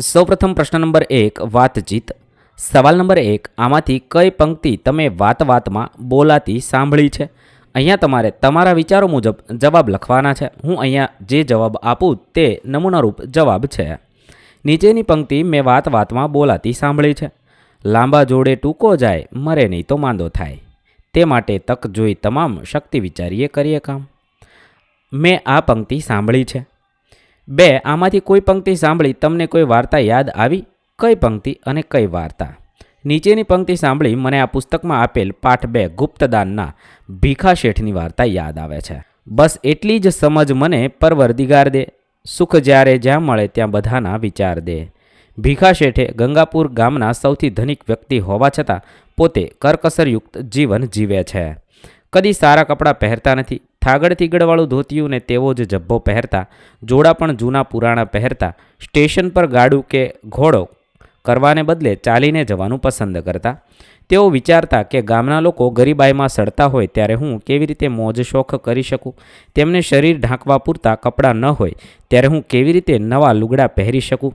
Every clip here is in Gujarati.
સૌપ્રથમ પ્રશ્ન નંબર એક, વાતચીત. સવાલ નંબર એક, આમાંથી કઈ પંક્તિ તમે વાત વાતમાં બોલાતી સાંભળી છે? અહીંયા તમારે તમારા વિચારો મુજબ જવાબ લખવાના છે. હું અહીંયા જે જવાબ આપું તે નમૂનારૂપ જવાબ છે. નીચેની પંક્તિ મેં વાત વાતમાં બોલાતી સાંભળી છે. લાંબા જોડે ટૂંકો જાય, મરે નહીં તો માંદો થાય. તે માટે તક જોઈ તમામ શક્તિ વિચારીએ, કરીએ કામ. મેં આ પંક્તિ સાંભળી છે. બે, આમાંથી કોઈ પંક્તિ સાંભળી તમને કોઈ વાર્તા યાદ આવી? કઈ પંક્તિ અને કઈ વાર્તા? નીચેની પંક્તિ સાંભળી મને આ પુસ્તકમાં આપેલ પાઠ બે ગુપ્તદાનના ભીખા શેઠની વાર્તા યાદ આવે છે. બસ એટલી જ સમજ મને પરવરદિગાર દે, સુખ જ્યારે જ્યાં મળે ત્યાં બધાના વિચાર દે. ભીખા શેઠે ગંગાપુર ગામના સૌથી ધનિક વ્યક્તિ હોવા છતાં પોતે કરકસરયુક્ત જીવન જીવે છે. કદી સારા કપડાં પહેરતા નથી થાગડ થીગડવાળું ધોતિયું ને તેવો જ જબ્બો પહેરતા, જોડા પણ જૂના પુરાણા પહેરતા, સ્ટેશન પર ગાડું કે ઘોડો કરવાને બદલે ચાલીને જવાનું પસંદ કરતા. તેઓ વિચારતા કે ગામના લોકો ગરીબાઈમાં સડતા હોય ત્યારે હું કેવી રીતે મોજ શોખ કરી શકું? તેમને શરીર ઢાંકવા પૂરતા કપડાં ન હોય ત્યારે હું કેવી રીતે નવા લુગડા પહેરી શકું?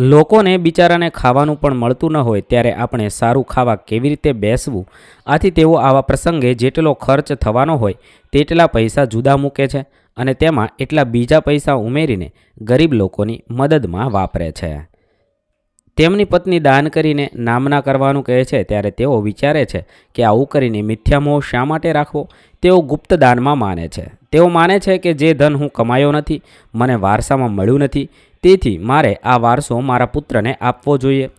લોકોને બિચારાને ખાવાનું પણ મળતું ન હોય ત્યારે આપણે સારું ખાવા કેવી રીતે બેસવું? આથી તેઓ આવા પ્રસંગે જેટલો ખર્ચ થવાનો હોય તેટલા પૈસા જુદા મૂકે છે અને તેમાં એટલા બીજા પૈસા ઉમેરીને ગરીબ લોકોની મદદમાં વાપરે છે. તેમની પત્ની દાન કરીને નામના કરવાનું કહે છે ત્યારે તેઓ વિચારે છે કે આવું કરીને મિથ્યામોહ શા માટે રાખવો? તેઓ ગુપ્ત દાનમાં માને છે. તેઓ માને છે કે જે ધન હું કમાયો નથી, મને વારસામાં મળ્યું નથી તેથી મારે આ વારસો મારા પુત્રને આપવો જોઈએ.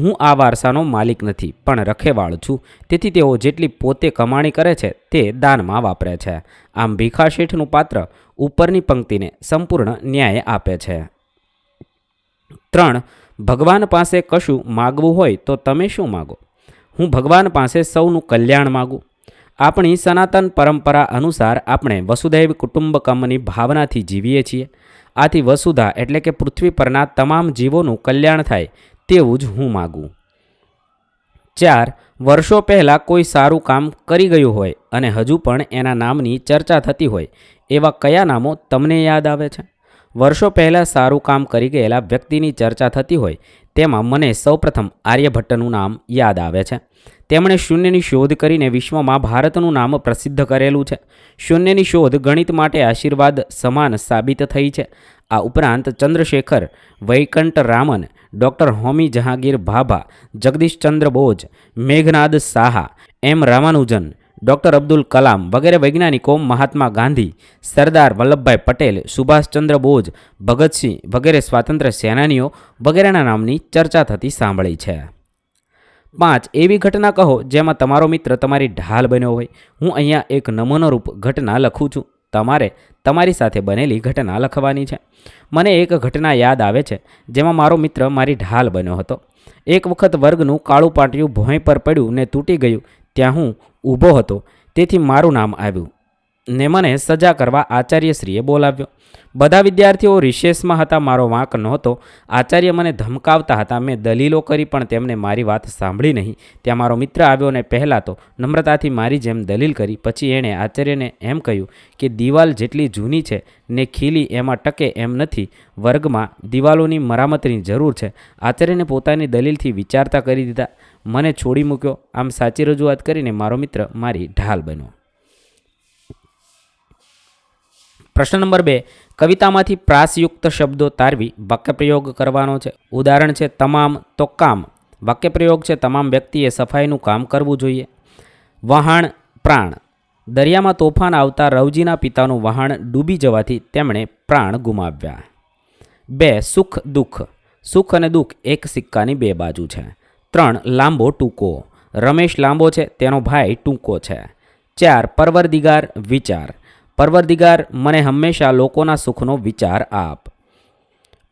હું આ વારસાનો માલિક નથી, પણ રખેવાળ છું. તેથી તેઓ જેટલી પોતે કમાણી કરે છે, તે દાનમાં વાપરે છે. આમ ભીખા શેઠનું પાત્ર ઉપરની પંક્તિને સંપૂર્ણ ન્યાય આપે છે. ત્રણ, ભગવાન પાસે કશું માગવું હોય તો તમે શું માગો? હું ભગવાન પાસે સૌનું કલ્યાણ માગું. આપણી સનાતન પરંપરા અનુસાર આપણે વસુધૈવ કુટુંબકમની ભાવનાથી જીવીએ છીએ. આથી વસુધા એટલે કે પૃથ્વી પરના તમામ જીવોનું કલ્યાણ થાય તેવું જ હું માગું. ચાર, વર્ષો પહેલાં કોઈ સારું કામ કરી ગયું હોય અને હજુ પણ એના નામની ચર્ચા થતી હોય, એવા કયા નામો તમને યાદ આવે છે? વર્ષો પહેલાં સારું કામ કરી ગયેલા વ્યક્તિની ચર્ચા થતી હોય, તેમાં મને સૌપ્રથમ આર્યભટ્ટનું નામ યાદ આવે છે. તેમણે શૂન્યની શોધ કરીને વિશ્વમાં ભારતનું નામ પ્રસિદ્ધ કરેલું છે. શૂન્યની શોધ ગણિત માટે આશીર્વાદ સમાન સાબિત થઈ છે. આ ઉપરાંત Chandrashekhar વૈકંઠ Raman doctor Homi Jahangir Bhabha Jagadishchandra Bose, Meghnad Saha, M Ramanujan, doctor Abdul Kalam વગેરે વૈજ્ઞાનિકો મહાત્મા ગાંધી, સરદાર વલ્લભભાઈ પટેલ સુભાષચંદ્ર બોઝ, ભગતસિંહ વગેરે સ્વાતંત્ર્ય સેનાનીઓ વગેરેના નામની ચર્ચા થતી સાંભળી છે. પાંચ એવી ઘટના કહો જેમાં તમારો મિત્ર તમારી ઢાલ બન્યો હોય. હું અહીંયા એક નમૂનારૂપ ઘટના લખું છું. તમારે તમારી સાથે બનેલી ઘટના લખવાની છે. મને એક ઘટના યાદ આવે છે, જેમાં મારો મિત્ર મારી ઢાલ બન્યો હતો. એક વખત વર્ગનું કાળું પાટિયું ભોંય પર પડ્યું ને તૂટી ગયું. ત્યાં હું ઊભો હતો. તેથી મારું નામ આવ્યું ને મને સજા કરવા આચાર્યશ્રીએ બોલાવ્યો. બધા વિદ્યાર્થીઓ રિશેષમાં હતા, મારો વાંક નહોતો. આચાર્ય મને ધમકાવતા હતા. મેં દલીલો કરી, પણ તેમને મારી વાત સાંભળી નહીં. ત્યાં મારો મિત્ર આવ્યો ને પહેલાં તો નમ્રતાથી મારી જેમ દલીલ કરી. પછી એણે આચાર્યને એમ કહ્યું કે દિવાલ જેટલી જૂની છે ને ખીલી એમાં ટકે એમ નથી. વર્ગમાં દિવાલોની મરામતની જરૂર છે. આચાર્યને પોતાની દલીલથી વિચારતા કરી દીધા. મને છોડી મૂક્યો. આમ સાચી રજૂઆત કરીને મારો મિત્ર મારી ઢાલ બન્યો. પ્રશ્ન નંબર બે, કવિતામાંથી પ્રાસયુક્ત શબ્દો તારવી વાક્યપ્રયોગ કરવાનો છે. ઉદાહરણ છે, તમામ તો કામ. વાક્યપ્રયોગ છે, તમામ વ્યક્તિએ સફાઈનું કામ કરવું જોઈએ. વહાણ, પ્રાણ. દરિયામાં તોફાન આવતા રવજીના પિતાનું વહાણ ડૂબી જવાથી તેમણે પ્રાણ ગુમાવ્યા. બે, સુખ, દુઃખ. સુખ અને દુઃખ એક સિક્કાની બે બાજુ છે. ત્રણ, લાંબો ટૂંકો. રમેશ લાંબો છે, તેનો ભાઈ ટૂંકો છે. ચાર, પરવરદિગાર વિચાર. પરવરદિગાર, મને હંમેશા લોકોના સુખનો વિચાર આપ.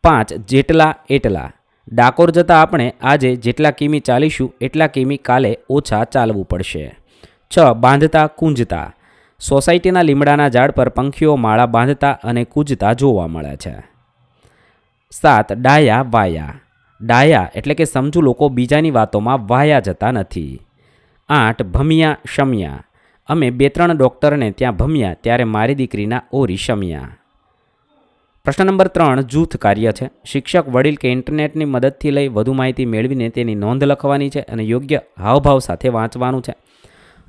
પાંચ, જેટલા એટલા. ડાકોર જતાં આપણે આજે જેટલા કિમી ચાલીશું, એટલા કિમી કાલે ઓછા ચાલવું પડશે. છ, બાંધતા, કૂંજતા. સોસાયટીના લીમડાના ઝાડ પર પંખીઓ માળા બાંધતા અને કૂંજતા જોવા મળે છે. સાત, ડાયા, વાયા. ડાયા એટલે કે સમજુ લોકો બીજાની વાતોમાં વાયા જતા નથી. આઠ, ભમિયા, શમ્યા. અમે બે ત્રણ ડૉક્ટરને ત્યાં ભમ્યા ત્યારે મારી દીકરીના ઓરી શમ્યા. પ્રશ્ન નંબર ત્રણ, જૂથ કાર્ય છે. શિક્ષક વડીલ કે ઇન્ટરનેટની મદદથી લઈ વધુ માહિતી મેળવીને તેની નોંધ લખવાની છે અને યોગ્ય હાવભાવ સાથે વાંચવાનું છે.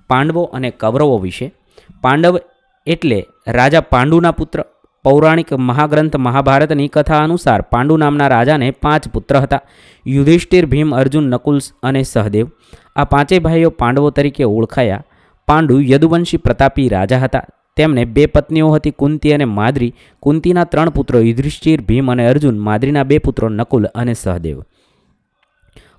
પાંડવો અને કૌરવો વિશે. પાંડવ એટલે રાજા પાંડુના પુત્ર. પૌરાણિક મહાગ્રંથ મહાભારતની કથા અનુસાર પાંડુ નામના રાજાને પાંચ પુત્ર હતા. યુધિષ્ઠિર, ભીમ, અર્જુન, નકુલ અને સહદેવ. આ પાંચેય ભાઈઓ પાંડવો તરીકે ઓળખાયા. પાંડુ યદુવંશી પ્રતાપી રાજા હતા. તેમને બે પત્નીઓ હતી, કુંતી અને માદ્રી. કુંતીના ત્રણ પુત્રો યુધિષ્ઠિર, ભીમ અને અર્જુન. માદ્રીના બે પુત્રો નકુલ અને સહદેવ.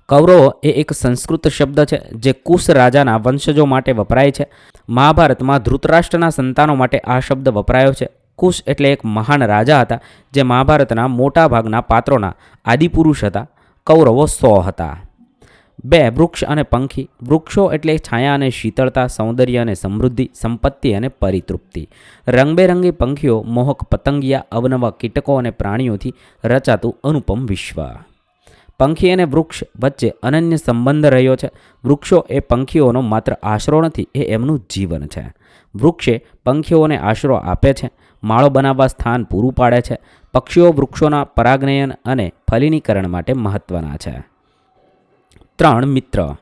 કૌરવો એ એક સંસ્કૃત શબ્દ છે, જે કુશ રાજાના વંશજો માટે વપરાય છે. મહાભારતમાં ધૃતરાષ્ટ્રના સંતાનો માટે આ શબ્દ વપરાયો છે. કુશ એટલે એક મહાન રાજા હતા, જે મહાભારતના મોટા ભાગના પાત્રોના આદિપુરુષ હતા. કૌરવો સો હતા. બે વૃક્ષ અને પંખી. વૃક્ષો એટલે છાયા અને શીતળતા, સૌંદર્ય અને સમૃદ્ધિ, સંપત્તિ અને પરિતૃપ્તિ. રંગબેરંગી પંખીઓ, મોહક પતંગિયા, અવનવા કીટકો અને પ્રાણીઓથી રચાતું અનુપમ વિશ્વ. પંખી અને વૃક્ષ વચ્ચે અનન્ય સંબંધ રહ્યો છે. વૃક્ષો એ પંખીઓનો માત્ર આશરો નથી, એ એમનું જીવન છે. વૃક્ષે પંખીઓને આશરો આપે છે. માળો બનાવવા સ્થાન પૂરું પાડે છે. પક્ષીઓ વૃક્ષોના પરાગનયન અને ફલિનીકરણ માટે મહત્ત્વના છે. ત્રણ મિત્ર.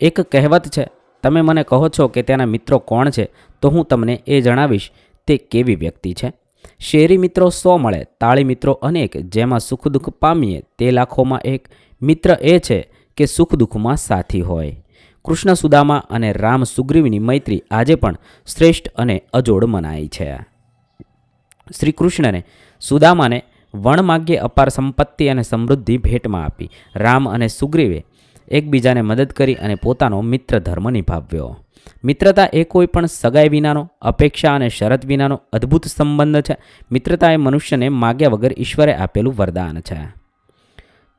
એક કહેવત છે, તમે મને કહો છો કે તેના મિત્રો કોણ છે, તો હું તમને એ જણાવીશ, તે કેવી વ્યક્તિ છે? શેરી મિત્રો સો મળે, તાળી મિત્રો અનેક, જેમાં સુખ દુઃખ પામીએ, તે લાખોમાં એક. મિત્ર એ છે કે સુખ દુઃખમાં સાથી હોય. કૃષ્ણ સુદામા અને રામ સુગ્રીવની મૈત્રી આજે પણ શ્રેષ્ઠ અને અજોડ મનાય છે. શ્રી કૃષ્ણને સુદામાને વણમાગ્યે અપાર સંપત્તિ અને સમૃદ્ધિ ભેટમાં આપી. રામ અને સુગ્રીવે એકબીજાને મદદ કરી અને પોતાનો મિત્ર ધર્મ નિભાવ્યો. મિત્રતા એ કોઈ પણ સગાઈ વિનાનો, અપેક્ષા અને શરત વિનાનો અદ્ભુત સંબંધ છે. મિત્રતા એ મનુષ્યને માગ્યા વગર ઈશ્વરે આપેલું વરદાન છે.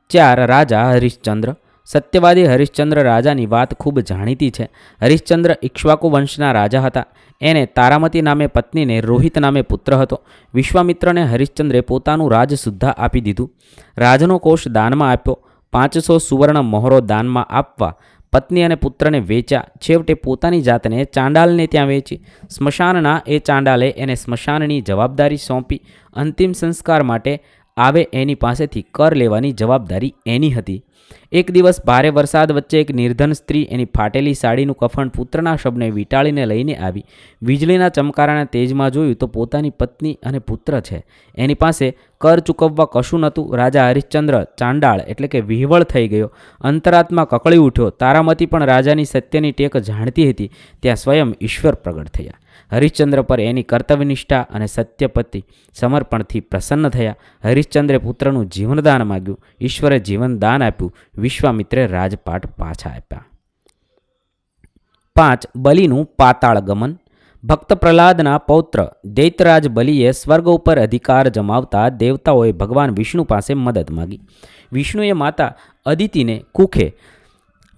ચાર, રાજા હરિશ્ચંદ્ર. સત્યવાદી હરિશ્ચંદ્ર રાજાની વાત ખૂબ જાણીતી છે. હરિશ્ચંદ્ર ઇક્ષ્વાકુ વંશના રાજા હતા. એને તારામતી નામે પત્નીને રોહિત નામે પુત્ર હતો. વિશ્વામિત્રને હરિશ્ચંદ્રે પોતાનું રાજ સુદ્ધા આપી દીધું. રાજનો કોષ દાનમાં આપ્યો. પાંચસો સુવર્ણ મહોરો દાનમાં આપવા પત્ની અને પુત્રને વેચ્યા. છેવટે પોતાની જાતને ચાંડાલને ત્યાં વેચી. સ્મશાનના એ ચાંડાલે એને સ્મશાનની જવાબદારી સોંપી. અંતિમ સંસ્કાર માટે આવે એની પાસેથી કર લેવાની જવાબદારી એની હતી. એક દિવસ ભારે વરસાદ વચ્ચે એક નિર્ધન સ્ત્રી એની ફાટેલી સાડીનું કફણ પુત્રના શબને વીંટાળીને લઈને આવી. વીજળીના ચમકારાના તેજમાં જોયું તો પોતાની પત્ની અને પુત્ર છે. એની પાસે કર ચૂકવવા કશું નહોતું. રાજા હરિશ્ચંદ્ર ચાંડાળ એટલે કે વિહવળ થઈ ગયો. અંતરાત્મા કકળી ઉઠ્યો. તારામતી પણ રાજાની સત્યની ટેક જાણતી હતી. ત્યાં સ્વયં ઈશ્વર પ્રગટ થયા. હરિશ્ચંદ્ર પર એની કર્તવ્યનિષ્ઠા અને સત્યપતિ સમર્પણથી પ્રસન્ન થયા. હરિશ્ચંદ્રે પુત્રનું જીવનદાન માગ્યું. ઈશ્વરે જીવનદાન આપ્યું. વિશ્વામિત્રે રાજપાટ પાછા આપ્યા. પાંચ, બલિનું પાતાળ ગમન. ભક્ત પ્રહલાદના પૌત્ર દૈતરાજ બલિએ સ્વર્ગ ઉપર અધિકાર જમાવતા દેવતાઓએ ભગવાન વિષ્ણુ પાસે મદદ માગી. વિષ્ણુએ માતા અદિતિને કુખે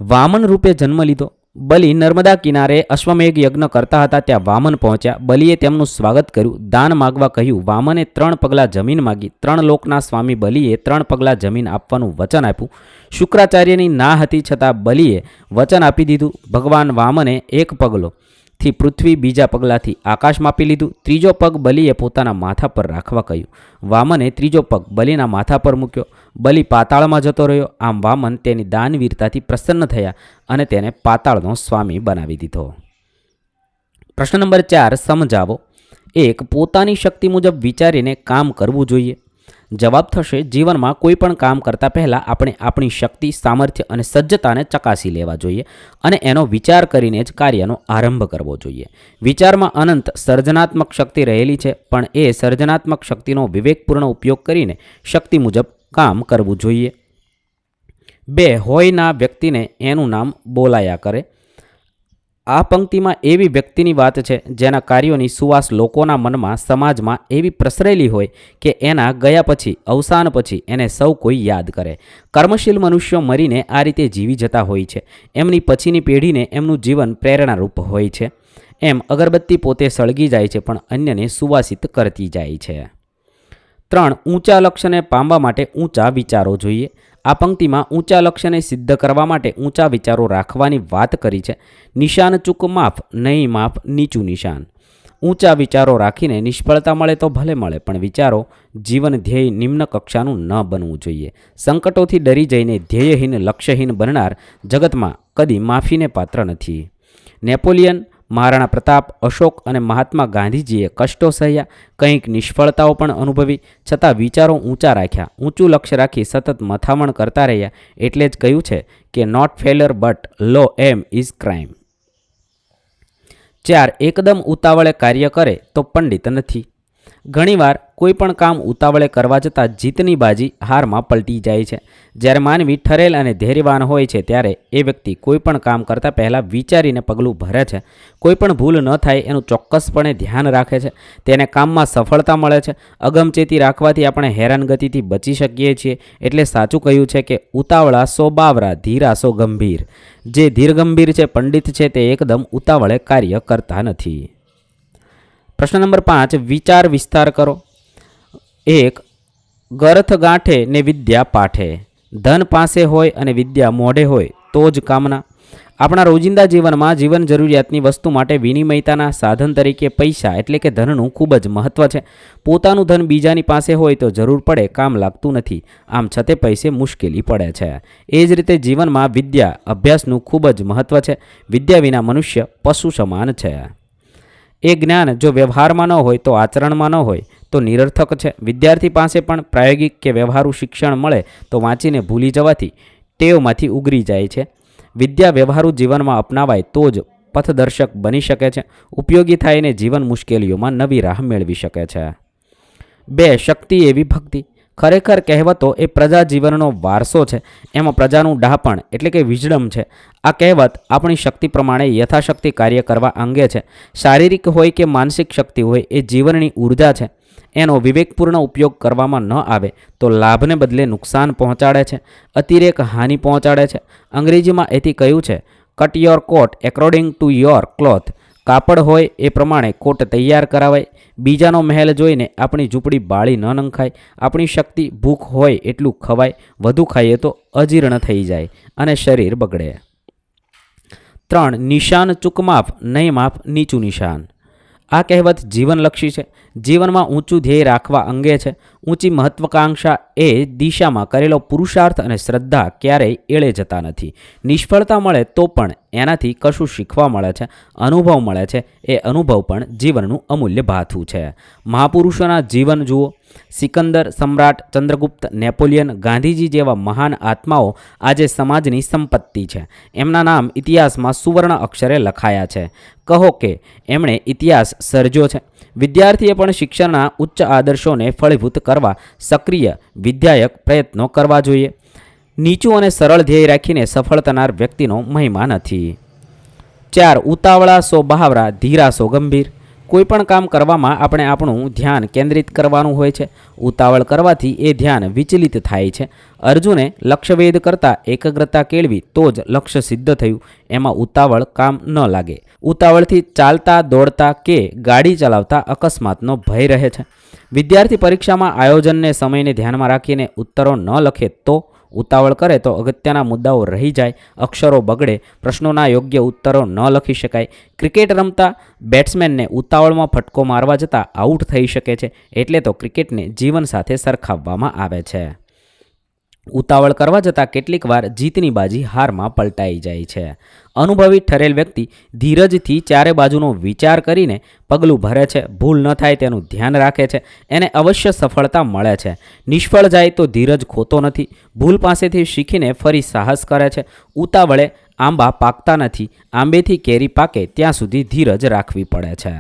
વામન રૂપે જન્મ લીધો. બલિ નર્મદા કિનારે અશ્વમેઘ યજ્ઞ કરતા હતા ત્યાં વામન પહોંચ્યા. બલિએ તેમનું સ્વાગત કર્યું. દાન માગવા કહ્યું, વામને ત્રણ પગલાં જમીન માગી. ત્રણ લોકના સ્વામી બલિએ ત્રણ પગલાં જમીન આપવાનું વચન આપ્યું. શુક્રાચાર્યની ના હતી છતાં બલિએ વચન આપી દીધું. ભગવાન વામને એક પગલો થી પૃથ્વી બીજા પગલાંથી આકાશ માપી લીધું. ત્રીજો પગ બલિએ પોતાના માથા પર રાખવા કહ્યું. વામને ત્રીજો પગ બલિના માથા પર મૂક્યો. બલિ પાતાળમાં જતો રહ્યો. આમ વામન તેની દાનવીરતાથી પ્રસન્ન થયા અને તેને પાતાળનો સ્વામી બનાવી દીધો. પ્રશ્ન નંબર ચાર સમજાવો. એક પોતાની શક્તિ મુજબ વિચારીને કામ કરવું જોઈએ. જવાબ થશે, જીવનમાં કોઈ પણ કામ કરતાં પહેલાં આપણે આપણી શક્તિ, સામર્થ્ય અને સજ્જતાને ચકાસી લેવા જોઈએ અને એનો વિચાર કરીને જ કાર્યનો આરંભ કરવો જોઈએ. વિચારમાં અનંત સર્જનાત્મક શક્તિ રહેલી છે, પણ એ સર્જનાત્મક શક્તિનો વિવેકપૂર્ણ ઉપયોગ કરીને શક્તિ મુજબ કામ કરવું જોઈએ. બે, હોયના વ્યક્તિને એનું નામ બોલાયા કરે. આ પંક્તિમાં એવી વ્યક્તિની વાત છે જેના કાર્યોની સુવાસ લોકોના મનમાં, સમાજમાં એવી પ્રસરેલી હોય કે એના ગયા પછી, અવસાન પછી એને સૌ કોઈ યાદ કરે. કર્મશીલ મનુષ્યો મરીને આ રીતે જીવી જતા હોય છે. એમની પછીની પેઢીને એમનું જીવન પ્રેરણારૂપ હોય છે. એમ અગરબત્તી પોતે સળગી જાય છે પણ અન્યને સુવાસિત કરતી જાય છે. ત્રણ, ઊંચા લક્ષ્યને પામવા માટે ઊંચા વિચારો જોઈએ. આ પંક્તિમાં ઊંચા લક્ષ્યને સિદ્ધ કરવા માટે ઊંચા વિચારો રાખવાની વાત કરી છે. નિશાન ચૂક માફ, નહીં માફ, નીચું નિશાન. ઊંચા વિચારો રાખીને નિષ્ફળતા મળે તો ભલે મળે, પણ વિચારો જીવન ધ્યેય નિમ્ન કક્ષાનું ન બનવું જોઈએ. સંકટોથી ડરી જઈને ધ્યેયહીન લક્ષ્યહીન બનનાર જગતમાં કદી માફીને પાત્ર નથી. નેપોલિયન મહારાણા પ્રતાપ, અશોક અને મહાત્મા ગાંધીજીએ કષ્ટો સહ્યા. કંઈક નિષ્ફળતાઓ પણ અનુભવી. છતાં વિચારો ઊંચા રાખ્યા. ઊંચું લક્ષ્ય રાખી સતત મથામણ કરતા રહ્યા. એટલે જ કહ્યું છે કે not failure but low aim is crime ચાર એકદમ ઉતાવળે કાર્ય કરે તો પંડિત નથી. ઘણીવાર કોઈ પણ કામ ઉતાવળે કરવા જતાં જીતની બાજી હારમાં પલટી જાય છે. જ્યારે માનવી ઠરેલ અને ધૈર્યવાન હોય છે ત્યારે એ વ્યક્તિ કોઈ પણ કામ કરતાં પહેલાં વિચારીને પગલું ભરે છે. કોઈ પણ ભૂલ ન થાય એનું ચોક્કસપણે ધ્યાન રાખે છે. તેને કામમાં સફળતા મળે છે. અગમચેતી રાખવાથી આપણે હેરાનગતિથી બચી શકીએ છીએ. એટલે સાચું કહ્યું છે કે ઉતાવળા સો બાવરા, ધીરા સો ગંભીર. જે ધીર ગંભીર છે, પંડિત છે, તે એકદમ ઉતાવળે કાર્ય કરતા નથી. પ્રશ્ન નંબર પાંચ, વિચાર વિસ્તાર કરો. એક, ગર્થ ગાંઠે ને વિદ્યા પાઠે. ધન પાસે હોય અને વિદ્યા મોઢે હોય, તો જ કામના. આપણા રોજિંદા જીવનમાં જીવન જરૂરિયાતની વસ્તુ માટે વિનિમયતાના સાધન તરીકે પૈસા એટલે કે ધનનું ખૂબ જ મહત્ત્વ છે. પોતાનું ધન બીજાની પાસે હોય તો જરૂર પડે, કામ લાગતું નથી. આમ છતે પૈસે મુશ્કેલી પડે છે. એ જ રીતે જીવનમાં વિદ્યા અભ્યાસનું ખૂબ જ મહત્ત્વ છે. વિદ્યા વિના મનુષ્ય પશુ સમાન છે. એ જ્ઞાન જો વ્યવહારમાં ન હોય તો આચરણમાં ન હોય, તો નિરર્થક છે. વિદ્યાર્થી પાસે પણ પ્રાયોગિક કે વ્યવહારુ શિક્ષણ મળે તો વાંચીને ભૂલી જવાથી ટેવમાંથી ઉગરી જાય છે. વિદ્યા વ્યવહારુ જીવનમાં અપનાવાય તો જ પથદર્શક બની શકે છે. ઉપયોગી થાયને જીવન મુશ્કેલીઓમાં નવી રાહ મેળવી શકે છે. બે, શક્તિ એવી ભક્તિ ખરેખર કહેવતો એ પ્રજા જીવનનો વારસો છે. એમાં પ્રજાનું ડહાપણ એટલે કે વિજડમ છે. આ કહેવત આપણી શક્તિ પ્રમાણે યથાશક્તિ કાર્ય કરવા અંગે છે. શારીરિક હોય કે માનસિક શક્તિ હોય એ જીવનની ઊર્જા છે. એનો વિવેકપૂર્ણ ઉપયોગ કરવામાં ન આવે તો લાભને બદલે નુકસાન પહોંચાડે છે. અતિરેક હાનિ પહોંચાડે છે. અંગ્રેજીમાં એથી કહ્યું છે cut your coat according to your cloth કાપડ હોય એ પ્રમાણે કોટ તૈયાર કરાવાય. બીજાનો મહેલ જોઈને આપણી ઝૂંપડી બાળી ન નંખાય. આપણી શક્તિ ભૂખ હોય એટલું ખવાય. વધુ ખાઈએ તો અજીર્ણ થઈ જાય અને શરીર બગડે. ત્રણ, નિશાન ચૂકમાફ નહીં માફ નીચું નિશાન. આ કહેવત જીવનલક્ષી છે. જીવનમાં ઊંચું ધ્યેય રાખવા અંગે છે. ઊંચી મહત્વકાંક્ષા એ દિશામાં કરેલો પુરુષાર્થ અને શ્રદ્ધા ક્યારેય એળે જતા નથી. નિષ્ફળતા મળે તો પણ એનાથી કશું શીખવા મળે છે, અનુભવ મળે છે, એ અનુભવ પણ જીવનનું અમૂલ્ય ભાથું છે. મહાપુરુષોના જીવન જુઓ, સિકંદર સમ્રાટ ચંદ્રગુપ્ત નેપોલિયન ગાંધીજી જેવા મહાન આત્માઓ આજે સમાજની સંપત્તિ છે. એમના નામ ઇતિહાસમાં સુવર્ણ અક્ષરે લખાયા છે. કહો કે એમણે ઇતિહાસ સર્જ્યો છે. વિદ્યાર્થીએ પણ શિક્ષણના ઉચ્ચ આદર્શોને ફળીભૂત કરવા સક્રિય વિદ્યાયક પ્રયત્નો કરવા જોઈએ. નીચું અને સરળ ધ્યેય રાખીને સફળ થનાર વ્યક્તિનો મહિમા નથી. ચાર, ઉતાવળા સો બહાવરા, ધીરા સો ગંભીર. કોઈપણ કામ કરવામાં આપણે આપણું ધ્યાન કેન્દ્રિત કરવાનું હોય છે. ઉતાવળ કરવાથી એ ધ્યાન વિચલિત થાય છે. અર્જુને લક્ષ્યવેદ કરતાં એકાગ્રતા કેળવી તો જ લક્ષ્ય સિદ્ધ થયું. એમાં ઉતાવળ કામ ન લાગે. ઉતાવળથી ચાલતા, દોડતા કે ગાડી ચલાવતા અકસ્માતનો ભય રહે છે. વિદ્યાર્થી પરીક્ષામાં આયોજનને સમયને ધ્યાનમાં રાખીને ઉત્તરો ન લખે તો ઉતાવળ કરે તો અગત્યના મુદ્દાઓ રહી જાય, અક્ષરો બગડે, પ્રશ્નોના યોગ્ય ઉત્તરો ન લખી શકાય. ક્રિકેટ રમતા બેટ્સમેનને ઉતાવળમાં ફટકો મારવા જતાં આઉટ થઈ શકે છે, એટલે તો ક્રિકેટને જીવન સાથે સરખાવવામાં આવે છે. ઉતાવળ કરવા જતાં કેટલીક વાર જીતની બાજી હારમાં પલટાઈ જાય છે. અનુભવી ઠરેલ વ્યક્તિ ધીરજથી ચારે બાજુનો વિચાર કરીને પગલું ભરે છે. ભૂલ ન થાય તેનું ધ્યાન રાખે છે. એને અવશ્ય સફળતા મળે છે. નિષ્ફળ જાય તો ધીરજ ખોતો નથી. ભૂલ પાસેથી શીખીને ફરી સાહસ કરે છે. ઉતાવળે આંબા પાકતા નથી. આંબેથી કેરી પાકે ત્યાં સુધી ધીરજ રાખવી પડે છે.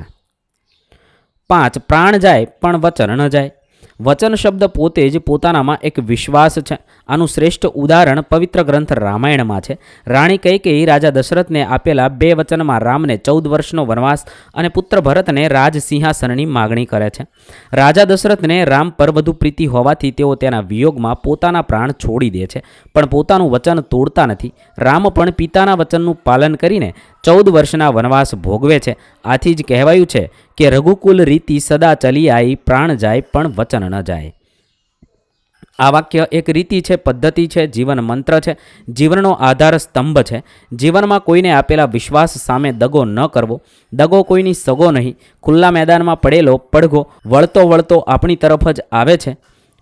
પાંચ, પ્રાણ જાય પણ વચન ન જાય. વચન શબ્દ પોતે જ પોતાનામાં એક વિશ્વાસ છે. આનું શ્રેષ્ઠ ઉદાહરણ પવિત્ર ગ્રંથ રામાયણમાં છે. રાણી કૈકેયી રાજા દશરથને આપેલા બે વચનમાં રામને ચૌદ વર્ષનો વનવાસ અને પુત્ર ભરતને રાજ સિંહાસનની માગણી કરે છે. રાજા દશરથને રામ પર વધુ પ્રીતિ હોવાથી તેઓ તેના વિયોગમાં પોતાના પ્રાણ છોડી દે છે. પણ પોતાનું વચન તોડતા નથી. રામ પણ પિતાના વચનનું પાલન કરીને ચૌદ વર્ષના વનવાસ ભોગવે છે. આથી જ કહેવાયું છે કે રઘુકુલ રીતિ સદા ચલી આવી પ્રાણ જાય પણ વચન ન જાય. આ વાક્ય એક રીતિ છે, પદ્ધતિ છે, જીવન મંત્ર છે. જીવનનો આધાર સ્તંભ છે. જીવનમાં કોઈને આપેલા વિશ્વાસ સામે દગો ન કરવો. દગો કોઈની સગો નહીં. ખુલ્લા મેદાનમાં પડેલો પડઘો વળતો વળતો આપણી તરફ જ આવે છે.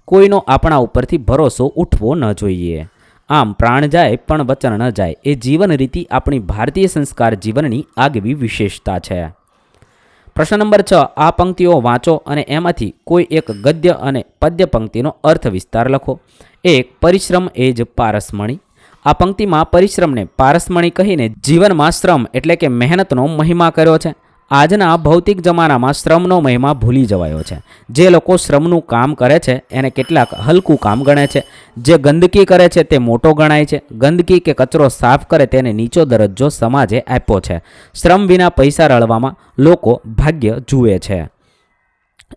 કોઈનો આપણા ઉપરથી ભરોસો ઉઠવો ન જોઈએ. આમ પ્રાણ જાય પણ વચન ન જાય. એ જીવન રીતિ આપણી ભારતીય સંસ્કાર જીવનની આગવી વિશેષતા છે. પ્રશ્ન નંબર છ, આ પંક્તિઓ વાંચો અને એમાંથી કોઈ એક ગદ્ય અને પદ્ય પંક્તિનો અર્થ વિસ્તાર લખો. એક, પરિશ્રમ એ જ પારસમણી. આ પંક્તિમાં પરિશ્રમને પારસમણી કહીને જીવનમાં શ્રમ એટલે કે મહેનતનો મહિમા કર્યો છે. આજના ભૌતિક જમાનામાં શ્રમનો મહિમા ભૂલી જવાયો છે. જે લોકો શ્રમનું કામ કરે છે, એને કેટલાક હલકું કામ ગણે છે. જે ગંદકી કરે છે, તે મોટો ગણાય છે. ગંદકી કે કચરો સાફ કરે, તેને નીચો દરજ્જો સમાજે આપ્યો છે. શ્રમ વિના પૈસા રળવામાં લોકો ભાગ્ય જુએ છે.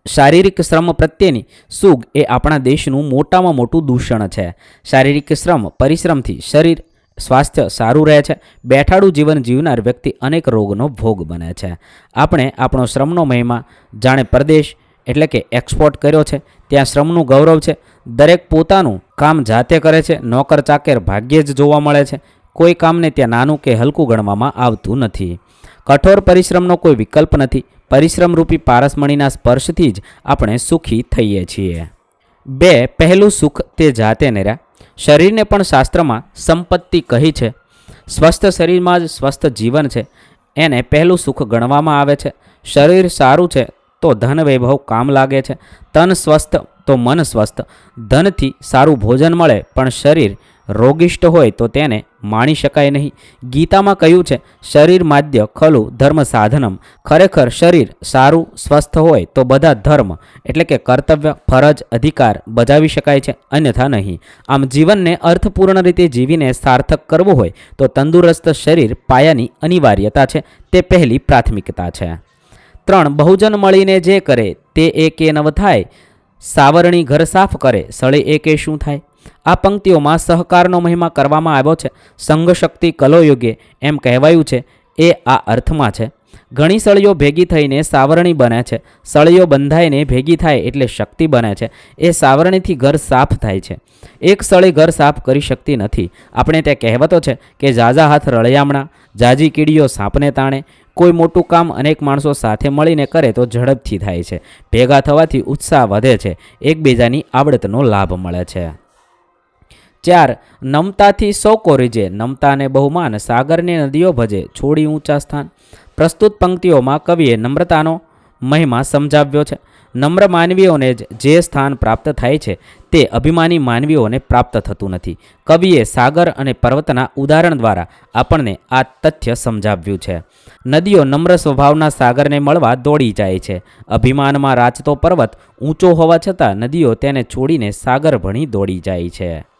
શારીરિક શ્રમ પ્રત્યેની સુગ એ આપણા દેશનું મોટામાં મોટું દૂષણ છે. શારીરિક શ્રમ પરિશ્રમથી શરીર સ્વાસ્થ્ય સારું રહે છે. બેઠાડું જીવન જીવનાર વ્યક્તિ અનેક રોગનો ભોગ બને છે. આપણે આપણો શ્રમનો મહિમા જાણે પરદેશ એટલે કે એક્સપોર્ટ કર્યો છે. ત્યાં શ્રમનું ગૌરવ છે. દરેક પોતાનું કામ જાતે કરે છે. નોકર ચાકેર ભાગ્યે જ જોવા મળે છે. કોઈ કામને ત્યાં નાનું કે હલકું ગણવામાં આવતું નથી. કઠોર પરિશ્રમનો કોઈ વિકલ્પ નથી. પરિશ્રમરૂપી પારસમણીના સ્પર્શથી જ આપણે સુખી થઈએ છીએ. બે, પહેલું સુખ તે જાતે નેર્યા શરીરને પણ શાસ્ત્રમાં સંપત્તિ કહી છે. સ્વસ્થ શરીરમાં જ સ્વસ્થ જીવન છે. એને પહેલું સુખ ગણવામાં આવે છે. શરીર સારું છે તો ધન વૈભવ કામ લાગે છે. તન સ્વસ્થ તો મન સ્વસ્થ. ધનથી સારું ભોજન મળે પણ શરીર રોગિષ્ટ હોય તો તેને માણી શકાય નહીં. ગીતામાં કહ્યું છે, શરીર માધ્ય ખલું ધર્મ સાધનમ. ખરેખર શરીર સારું, સ્વસ્થ હોય તો બધા ધર્મ, એટલે કે કર્તવ્ય, ફરજ, અધિકાર બજાવી શકાય છે. અન્યથા નહીં. આમ જીવનને અર્થપૂર્ણ રીતે જીવીને સાર્થક કરવું હોય તો તંદુરસ્ત શરીર પાયાની અનિવાર્યતા છે. તે પહેલી પ્રાથમિકતા છે. ત્રણ, બહુજન મળીને જે કરે તે એકે નવ થાય. સાવરણી ઘર સાફ કરે, સળે એકે શું થાય? આ પંક્તિઓમાં સહકારનો મહિમા કરવામાં આવ્યો છે. સંઘ શક્તિ કલો એમ કહેવાયું છે. એ આ અર્થમાં છે. ઘણી સળીઓ ભેગી થઈને સાવરણી બને છે. સળીઓ બંધાઈને ભેગી થાય એટલે શક્તિ બને છે. એ સાવરણીથી ઘર સાફ થાય છે. એક સળી ઘર સાફ કરી શકતી નથી. આપણે ત્યાં કહેવતો છે કે ઝાઝા હાથ રળિયામણા, જાજી કીડીઓ સાપને તાણે. કોઈ મોટું કામ અનેક માણસો સાથે મળીને કરે તો ઝડપથી થાય છે. ભેગા થવાથી ઉત્સાહ વધે છે. એકબીજાની આવડતનો લાભ મળે છે. ચાર, નમતાથી સૌ કોરીજે નમતાને બહુમાન, સાગરની નદીઓ ભજે, છોડી ઊંચા સ્થાન. પ્રસ્તુત પંક્તિઓમાં કવિએ નમ્રતાનો મહિમા સમજાવ્યો છે. નમ્ર માનવીઓને જ જે સ્થાન પ્રાપ્ત થાય છે, તે અભિમાની માનવીઓને પ્રાપ્ત થતું નથી. કવિએ સાગર અને પર્વતના ઉદાહરણ દ્વારા આપણને આ તથ્ય સમજાવ્યું છે. નદીઓ નમ્ર સ્વભાવના સાગરને મળવા દોડી જાય છે. અભિમાનમાં રાચતો પર્વત ઊંચો હોવા છતાં નદીઓ તેને છોડીને સાગર ભણી દોડી જાય છે.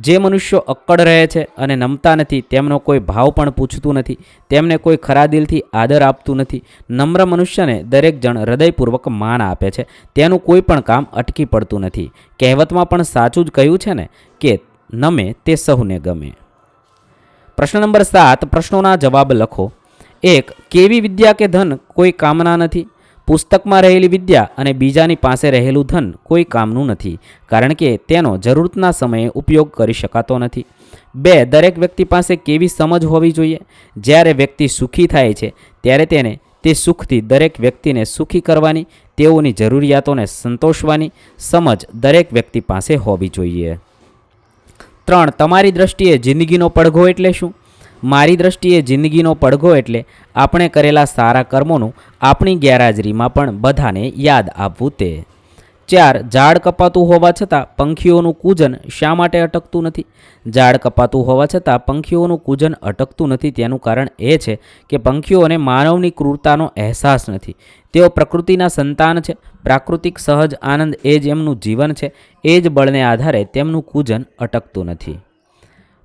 જે મનુષ્યો અક્કડ રહે છે અને નમતા નથી, તેમનો કોઈ ભાવ પણ પૂછતું નથી, તેમને કોઈ ખરા દિલથી આદર આપતું નથી. નમ્ર મનુષ્યને દરેક જણ હૃદયપૂર્વક માન આપે છે. તેનું કોઈ પણ કામ અટકી પડતું નથી. કહેવતમાં પણ સાચું જ કહ્યું છે ને કે નમે તે સહુને ગમે. પ્રશ્ન નંબર સાત, પ્રશ્નોના જવાબ લખો. એક, કેવી વિદ્યા કે ધન કોઈ કામના નથી? પુસ્તકમાં રહેલી વિદ્યા અને બીજાની પાસે રહેલું ધન કોઈ કામનું નથી, કારણ કે તેનો જરૂરતના સમયે ઉપયોગ કરી શકાતો નથી. બે, દરેક વ્યક્તિ પાસે કેવી સમજ હોવી જોઈએ? જ્યારે વ્યક્તિ સુખી થાય છે, ત્યારે તેને તે સુખથી દરેક વ્યક્તિને સુખી કરવાની, તેઓની જરૂરિયાતોને સંતોષવાની સમજ દરેક વ્યક્તિ પાસે હોવી જોઈએ. ત્રણ, તમારી દ્રષ્ટિએ જિંદગીનો પડઘો એટલે શું? મારી દ્રષ્ટિએ જિંદગીનો પડઘો એટલે આપણે કરેલા સારા કર્મોનું આપણી ગેરહાજરીમાં પણ બધાને યાદ આપવું તે. ચાર, ઝાડ કપાતું હોવા છતાં પંખીઓનું કૂજન શા માટે અટકતું નથી? ઝાડ કપાતું હોવા છતાં પંખીઓનું કૂજન અટકતું નથી તેનું કારણ એ છે કે પંખીઓને માનવની ક્રૂરતાનો અહેસાસ નથી. તેઓ પ્રકૃતિના સંતાન છે, પ્રાકૃતિક સહજ આનંદ એ જ એમનું જીવન છે, એ જ બળને આધારે તેમનું કૂજન અટકતું નથી.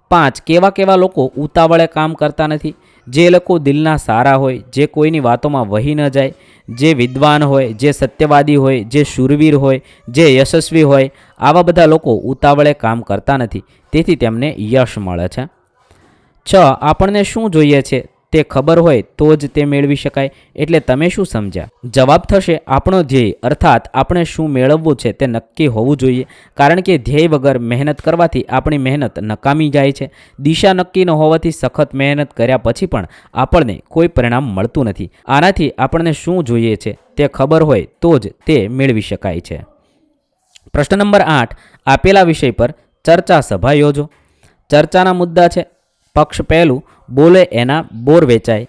પાંચ, કેવા કેવા લોકો ઉતાવળે કામ કરતા નથી? જે લોકો દિલના સારા હોય, જે કોઈની વાતોમાં વહી ન જાય, જે વિદ્વાન હોય, જે સત્યવાદી હોય, જે શૂરવીર હોય, જે યશસ્વી હોય, આવા બધા લોકો ઉતાવળે કામ કરતા નથી. તેથી તેમને યશ મળે છે. છ, આપણને શું જોઈએ છે? તે ખબર હોય તો જ તે મેળવી શકાય. એટલે તમે શું સમજ્યા? જવાબ થશે આપણો ધ્યેય. અર્થાત આપણે શું મેળવવું છે તે નક્કી હોવું જોઈએ. કારણ કે ધ્યેય વગર મહેનત કરવાથી આપણી મહેનત નકામી જાય છે. દિશા નક્કી ન હોવાથી સખત મહેનત કર્યા પછી પણ આપણને કોઈ પરિણામ મળતું નથી. આનાથી આપણને શું જોઈએ છે તે ખબર હોય તો જ તે મેળવી શકાય છે. પ્રશ્ન નંબર આઠ. આપેલા વિષય પર ચર્ચા સભા યોજો. ચર્ચાના મુદ્દા છે. પક્ષ પહેલું બોલે એના બોર વેચાય.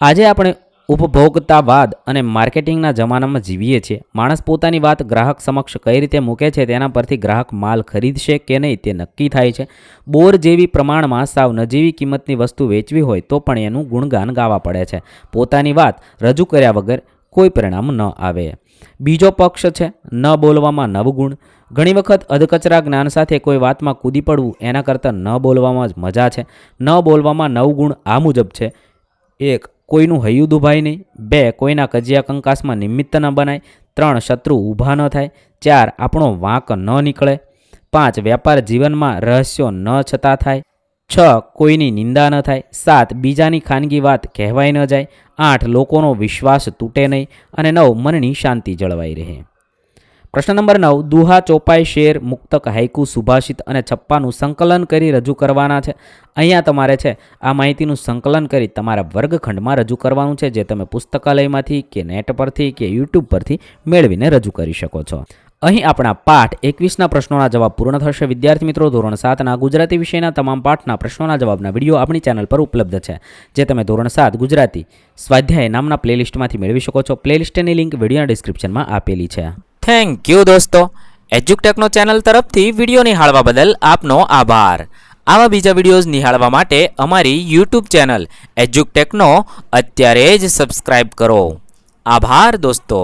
આજે આપણે ઉપભોક્તાવાદ અને માર્કેટિંગના જમાનામાં જીવીએ છીએ. માણસ પોતાની વાત ગ્રાહક સમક્ષ કઈ રીતે મૂકે છે તેના પરથી ગ્રાહક માલ ખરીદશે કે નહીં તે નક્કી થાય છે. બોર જેવી પ્રમાણમાં સાવ નજીવી કિંમતની વસ્તુ વેચવી હોય તો પણ એનું ગુણગાન ગાવા પડે છે. પોતાની વાત રજૂ કર્યા વગર કોઈ પરિણામ ન આવે. બીજો પક્ષ છે, ન બોલવામાં નવગુણ. ઘણી વખત અધકચરા જ્ઞાન સાથે કોઈ વાતમાં કૂદી પડવું એના કરતાં ન બોલવામાં જ મજા છે. ન બોલવામાં નવગુણ આ મુજબ છે. એક, કોઈનું હૈયું દુભાય નહીં. બે, કોઈના કજિયા કંકાસમાં નિમિત્ત ન બનાય. ત્રણ, શત્રુ ઊભા ન થાય. ચાર, આપણો વાંક ન નીકળે. પાંચ વેપાર જીવનમાં રહસ્યો ન છતાં થાય. છ, કોઈની નિંદા ન થાય. સાત, બીજાની ખાનગી વાત કહેવાય ન જાય. આઠ, લોકોનો વિશ્વાસ તૂટે નહીં અને નવ, મનની શાંતિ જળવાઈ રહે. પ્રશ્ન નંબર નવ, દુહા ચોપાઈ શેર મુક્તક હાઇકુ સુભાષિત અને છપ્પાનું સંકલન કરી રજૂ કરવાના છે. અહીંયા તમારે છે, આ માહિતીનું સંકલન કરી તમારા વર્ગખંડમાં રજૂ કરવાનું છે, જે તમે પુસ્તકાલયમાંથી કે નેટ પરથી કે યુટ્યુબ પરથી મેળવીને રજૂ કરી શકો છો. અહીં આપણા પાઠ એકવીસના પ્રશ્નોના જવાબ પૂર્ણ થશે. વિદ્યાર્થી મિત્રો, ધોરણ સાતના ગુજરાતી વિષયના તમામ પાઠના પ્રશ્નોના જવાબના વીડિયો આપણી ચેનલ પર ઉપલબ્ધ છે. જે તમે ધોરણ સાત ગુજરાતી સ્વાધ્યાય નામના પ્લેલિસ્ટમાંથી મેળવી શકો છો. પ્લેલિસ્ટની લિંક વિડીયોના ડિસ્ક્રિપ્શનમાં આપેલી છે. થેન્ક યુ દોસ્તો. એજ્યુકટેકનો ચેનલ તરફથી વીડિયો નિહાળવા બદલ આપનો આભાર. આવા બીજા વિડીયોઝ નિહાળવા માટે અમારી યુટ્યુબ ચેનલ એજ્યુકટેકનો અત્યારે જ સબસ્ક્રાઇબ કરો. આભાર દોસ્તો.